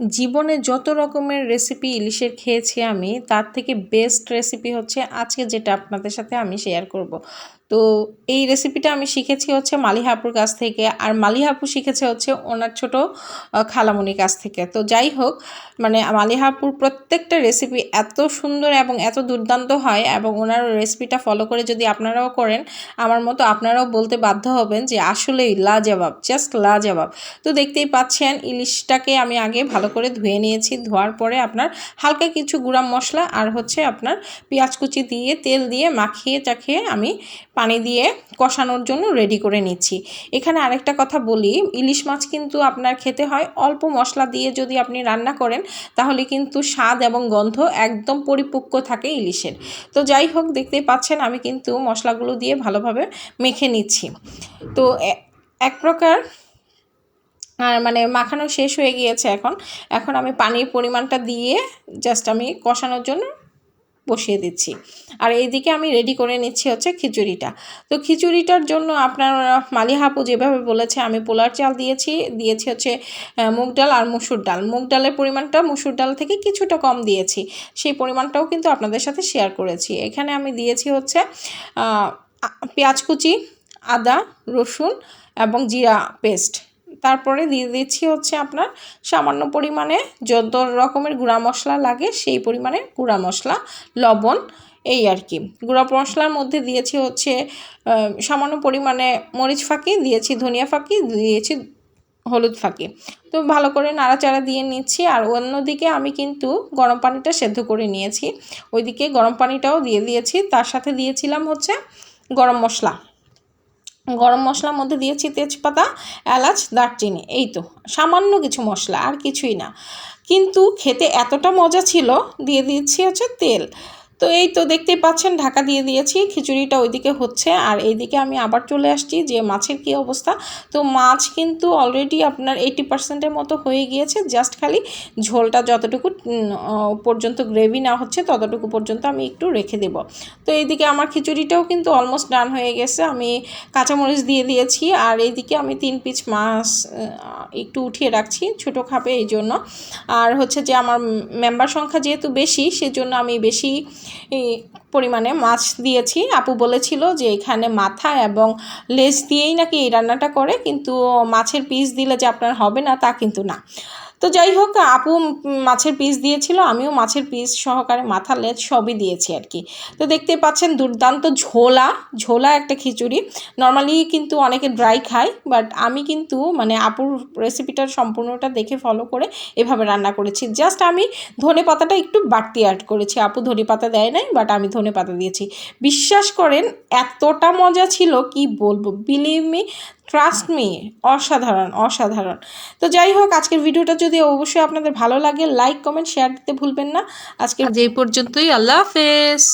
জীবনে যত রকমের রেসিপি ইলিশের খেয়েছি আমি তার থেকে বেস্ট রেসিপি হচ্ছে আজকে যেটা আপনাদের সাথে আমি শেয়ার করব। তো এই রেসিপিটা আমি শিখেছি হচ্ছে মালিহাপুর কাছ থেকে আর মালিহাপু শিখেছে হচ্ছে ওনার ছোট আহ, খালামণির কাছ থেকে। তো যাই হোক মানে মালিহাপুর প্রত্যেকটা রেসিপি এত সুন্দর এবং এত দুর্দান্ত হয় এবং ওনার রেসিপিটা ফলো করে যদি আপনারাও করেন আমার মতো আপনারাও বলতে বাধ্য হবেন যে আসলেই লাজবাব জাস্ট লাজবাব। তো দেখতেই পাচ্ছেন ইলিশটাকে আমি আগে ভালো করে ধুয়ে নিয়েছি। ধোয়ার পরে আপনার হালকা কিছু গুঁড়া মশলা আর হচ্ছে আপনার পেঁয়াজ কুচি দিয়ে, তেল দিয়ে মাখিয়ে চাখিয়ে আমি পানি দিয়ে কষানোর জন্য রেডি করে নিচ্ছি। এখানে আরেকটা কথা বলি, ইলিশ মাছ কিন্তু আপনার খেতে হয় অল্প মশলা দিয়ে যদি আপনি রান্না করেন, তাহলে কিন্তু স্বাদ এবং গন্ধ একদম পরিপক্ক থাকে ইলিশের। তো যাই হোক, দেখতেই পাচ্ছেন আমি কিন্তু মশলাগুলো দিয়ে ভালোভাবে মেখে নিচ্ছি। তো এক প্রকার আর মানে মাখানো শেষ হয়ে গিয়েছে এখন। এখন আমি পানির পরিমাণটা দিয়ে জাস্ট আমি কষানোর জন্য বসিয়ে দিচ্ছি। আর এইদিকে আমি রেডি করে নিচ্ছি হচ্ছে খিচুড়িটা। তো খিচুড়িটার জন্য আপনার মালিহাপু যেভাবে বলেছে, আমি পোলার চাল দিয়েছি দিয়েছি হচ্ছে মুগ ডাল আর মুসুর ডাল। মুগ ডালের পরিমাণটা মুসুর ডাল থেকে কিছুটা কম দিয়েছি। সেই পরিমাণটাও কিন্তু আপনাদের সাথে শেয়ার করেছি। এখানে আমি দিয়েছি হচ্ছে পেঁয়াজ কুচি, আদা, রসুন এবং জিরা পেস্ট তারপরে দিয়ে দিচ্ছি হচ্ছে আপনার সামান্য পরিমাণে যত রকমের গুঁড়া মশলা লাগে সেই পরিমাণে গুঁড়া মশলা, লবণ, এই আর কি। গুঁড়া মশলার মধ্যে দিয়েছি হচ্ছে সামান্য পরিমাণে মরিচ ফাঁকি, দিয়েছি ধনিয়া ফাঁকি, দিয়েছি হলুদ ফাঁকি। তো ভালো করে নাড়াচাড়া দিয়ে নিচ্ছি আর অন্যদিকে আমি কিন্তু গরম পানিটা সেদ্ধ করে নিয়েছি। ওইদিকে গরম পানিটাও দিয়ে দিয়েছি। তার সাথে দিয়েছিলাম হচ্ছে গরম মশলা। গরম মশলার মধ্যে দিয়েছি তেজপাতা, এলাচ, দারচিনি, এই তো। সামান্য কিছু মশলা, আর কিছুই না। কিন্তু খেতে এতটা মজা ছিল, দিয়ে দিয়েছি হচ্ছে তেল। তো এই তো দেখতেই পাচ্ছেন, ঢাকা দিয়ে দিয়েছি, খিচুড়িটা ওইদিকে হচ্ছে। আর এইদিকে আমি আবার চলে আসছি যে মাছের কী অবস্থা। তো মাছ কিন্তু অলরেডি আপনার এইটি পার্সেন্টের মতো হয়ে গিয়েছে জাস্ট খালি ঝোলটা যতটুকু পর্যন্ত গ্রেভি না হচ্ছে ততটুকু পর্যন্ত আমি একটু রেখে দেব। তো এইদিকে আমার খিচুড়িটাও কিন্তু অলমোস্ট ডান হয়ে গেছে। আমি কাঁচামরিচ দিয়ে দিয়েছি, আর এইদিকে আমি তিন পিচ মাছ একটু উঠিয়ে রাখছি ছোটো খাবে এই জন্য। আর হচ্ছে যে আমার মেম্বার সংখ্যা যেহেতু বেশি, সেজন্য আমি বেশি পরিমাণে মাছ দিয়েছি। আপু বলেছিল যে এখানে মাথা এবং লেজ দিয়েই নাকি এই রান্নাটা করে, কিন্তু মাছের পিস দিলে যে আপনার হবে না, তা কিন্তু না। তো যাই হোক, আপু মাছের পিস দিয়েছিল, আমিও মাছের পিস সহকারে মাথা লেজ সবই দিয়েছি আর কি। তো দেখতে পাচ্ছেন দুর্দান্ত ঝোলা ঝোলা একটা খিচুড়ি। নর্মালি কিন্তু অনেকে ড্রাই খায় বাট আমি কিন্তু মানে আপুর রেসিপিটার সম্পূর্ণটা দেখে ফলো করে এভাবে রান্না করেছি। জাস্ট আমি ধনে পাতাটা একটু বাড়তি অ্যাড করেছি। আপু ধনে পাতা দেয় নাই বাট আমি ধনে পাতা দিয়েছি। বিশ্বাস করেন, এতটা মজা ছিল, কি বলব? বিলিভ মি ট্রাস্ট মি অসাধারণ অসাধারণ। তো যাই হোক, আজকের ভিডিওটা যদি অবশ্যই আপনাদের ভালো লাগে লাইক কমেন্ট শেয়ার দিতে ভুলবেন না। আজকে যে পর্যন্তই, আল্লাহ হাফেজ।